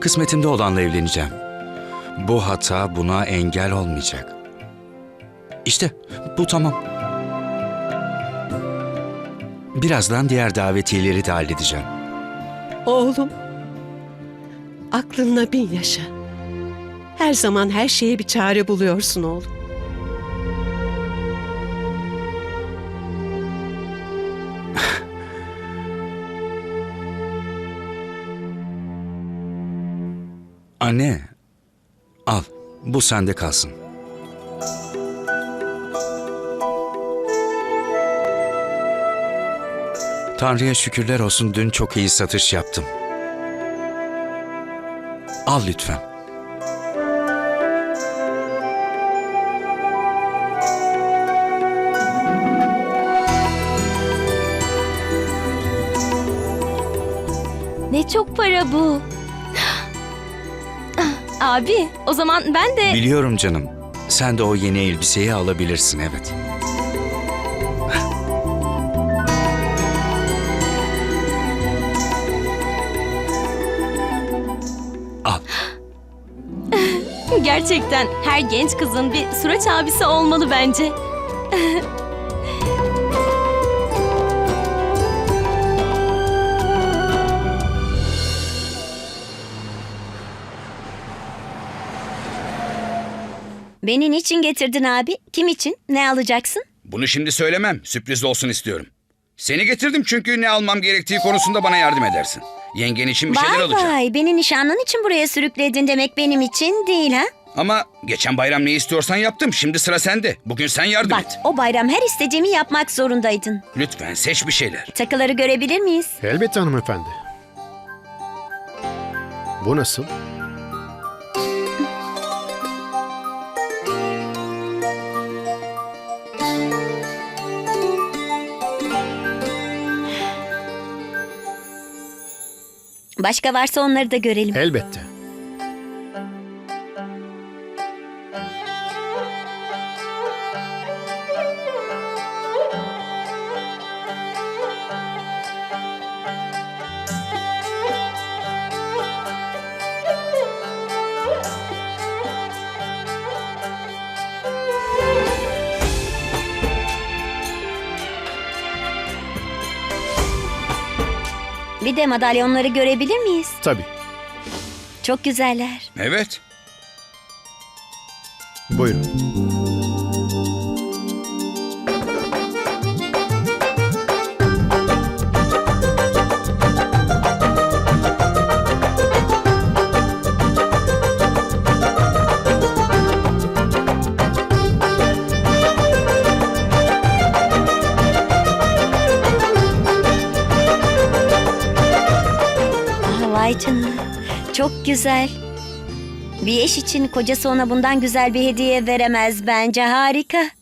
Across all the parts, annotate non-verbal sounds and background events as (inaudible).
Kısmetimde olanla evleneceğim. Bu hata buna engel olmayacak. İşte bu tamam. Birazdan diğer davetiyeleri de halledeceğim. Oğlum, aklınla bin yaşa. Her zaman her şeye bir çare buluyorsun oğlum. Anne, al. Bu sende kalsın. Tanrı'ya şükürler olsun dün çok iyi satış yaptım. Al lütfen. Ne çok para bu. Abi o zaman ben de... Biliyorum canım. Sen de o yeni elbiseyi alabilirsin evet. Al. (laughs) Gerçekten her genç kızın bir Suraç abisi olmalı bence. (laughs) Beni niçin getirdin abi? Kim için? Ne alacaksın? Bunu şimdi söylemem. Sürpriz olsun istiyorum. Seni getirdim çünkü ne almam gerektiği konusunda bana yardım edersin. Yengen için bir şeyler vay alacağım. vay, beni nişanlın için buraya sürükledin demek benim için değil ha? Ama geçen bayram ne istiyorsan yaptım. Şimdi sıra sende. Bugün sen yardım Bak, et. o bayram her istediğimi yapmak zorundaydın. Lütfen seç bir şeyler. Takıları görebilir miyiz? Elbette hanımefendi. Bu nasıl? Başka varsa onları da görelim. Elbette. Bir de madalyonları görebilir miyiz? Tabii. Çok güzeller. Evet. Buyurun. Çok güzel. Bir eş için kocası ona bundan güzel bir hediye veremez bence. Harika.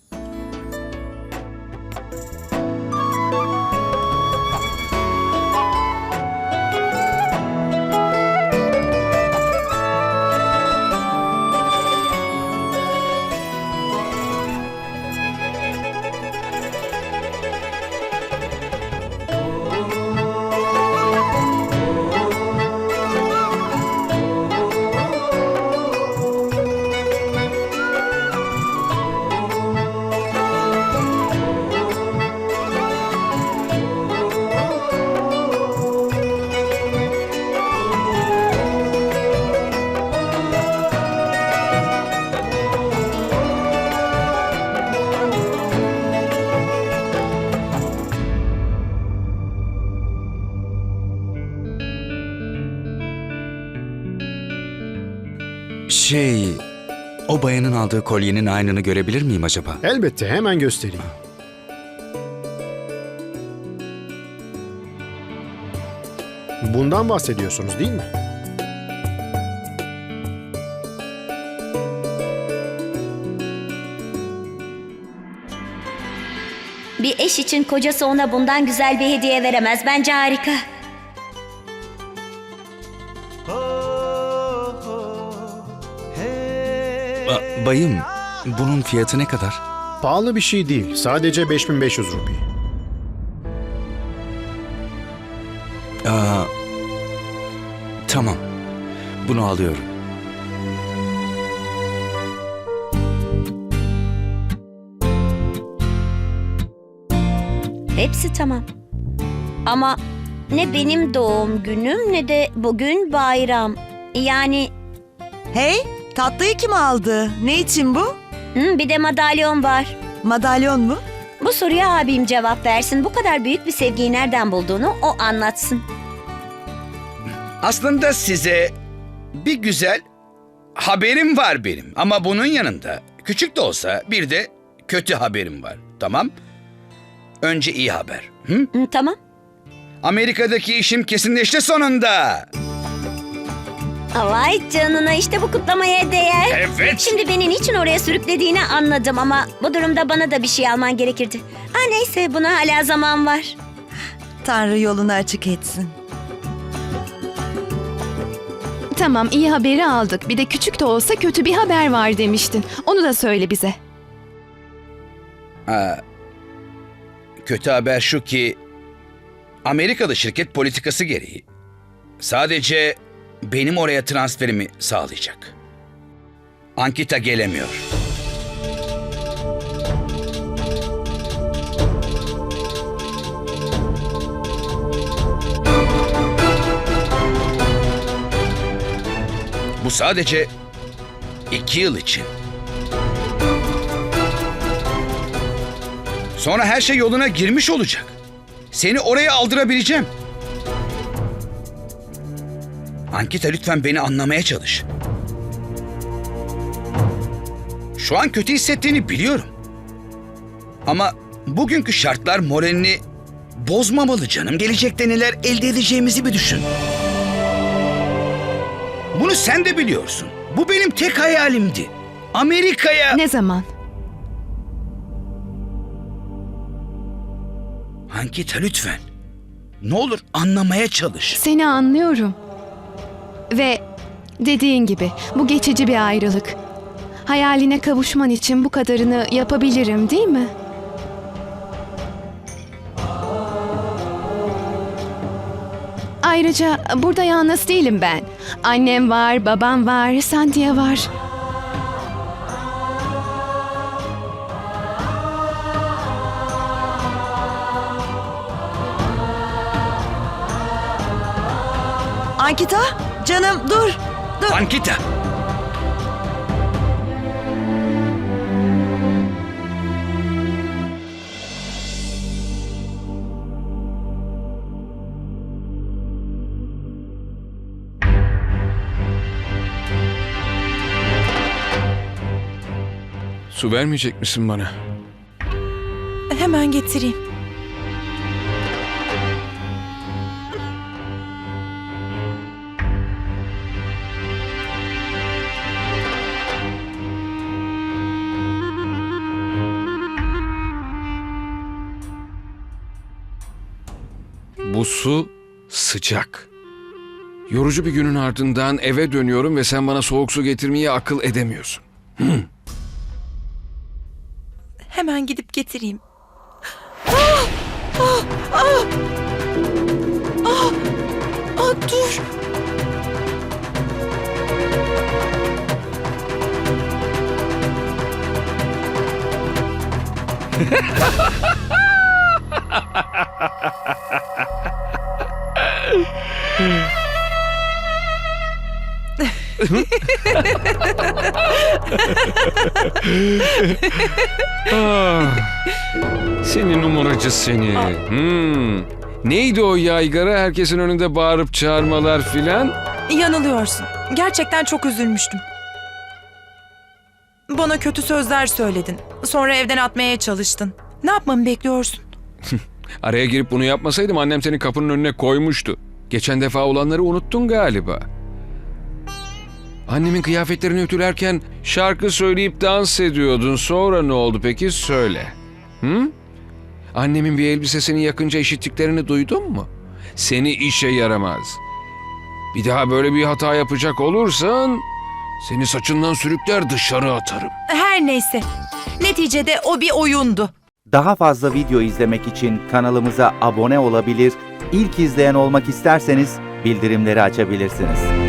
Şey, o bayanın aldığı kolyenin aynını görebilir miyim acaba? Elbette hemen göstereyim. Bundan bahsediyorsunuz değil mi? Bir eş için kocası ona bundan güzel bir hediye veremez. Bence harika. Bayım, bunun fiyatı ne kadar? Pahalı bir şey değil. Sadece 5500 rupi. Aa, tamam. Bunu alıyorum. Hepsi tamam. Ama ne benim doğum günüm ne de bugün bayram. Yani Hey, tatlıyı kim aldı? Ne için bu? hı, bir de madalyon var. Madalyon mu? Bu soruya abim cevap versin. Bu kadar büyük bir sevgiyi nereden bulduğunu o anlatsın. Aslında size bir güzel haberim var benim. Ama bunun yanında küçük de olsa bir de kötü haberim var. Tamam? Önce iyi haber. Hı? Hı, tamam. Amerika'daki işim kesinleşti sonunda. Vay canına işte bu kutlamaya değer. Evet. Şimdi beni niçin oraya sürüklediğini anladım ama bu durumda bana da bir şey alman gerekirdi. Ha neyse buna hala zaman var. Tanrı yolunu açık etsin. Tamam iyi haberi aldık. Bir de küçük de olsa kötü bir haber var demiştin. Onu da söyle bize. Ha, kötü haber şu ki Amerikalı şirket politikası gereği sadece benim oraya transferimi sağlayacak. Ankita gelemiyor. Bu sadece iki yıl için. Sonra her şey yoluna girmiş olacak. Seni oraya aldırabileceğim. Ankita lütfen beni anlamaya çalış. Şu an kötü hissettiğini biliyorum. Ama bugünkü şartlar moralini bozmamalı canım. Gelecekte neler elde edeceğimizi bir düşün. Bunu sen de biliyorsun. Bu benim tek hayalimdi. Amerika'ya... Ne zaman? Ankita lütfen. Ne olur anlamaya çalış. Seni anlıyorum. Ve dediğin gibi bu geçici bir ayrılık. Hayaline kavuşman için bu kadarını yapabilirim değil mi? Ayrıca burada yalnız değilim ben. Annem var, babam var, Sandia var. Ankita, canım dur. Dur. Ankita. Su vermeyecek misin bana? Hemen getireyim. Bu su sıcak. Yorucu bir günün ardından eve dönüyorum ve sen bana soğuk su getirmeyi akıl edemiyorsun. Hemen gidip getireyim. Ah! Ah! Ah! dur. (laughs) Ah, seni numaracı seni. Hmm. Neydi o yaygara herkesin önünde bağırıp çağırmalar filan? Yanılıyorsun. Gerçekten çok üzülmüştüm. Bana kötü sözler söyledin. Sonra evden atmaya çalıştın. Ne yapmamı bekliyorsun? (laughs) Araya girip bunu yapmasaydım annem seni kapının önüne koymuştu. Geçen defa olanları unuttun galiba. Annemin kıyafetlerini ütülerken şarkı söyleyip dans ediyordun. Sonra ne oldu peki söyle. Hı? Annemin bir elbisesini yakınca işittiklerini duydun mu? Seni işe yaramaz. Bir daha böyle bir hata yapacak olursan seni saçından sürükler dışarı atarım. Her neyse. Neticede o bir oyundu. Daha fazla video izlemek için kanalımıza abone olabilir, ilk izleyen olmak isterseniz bildirimleri açabilirsiniz.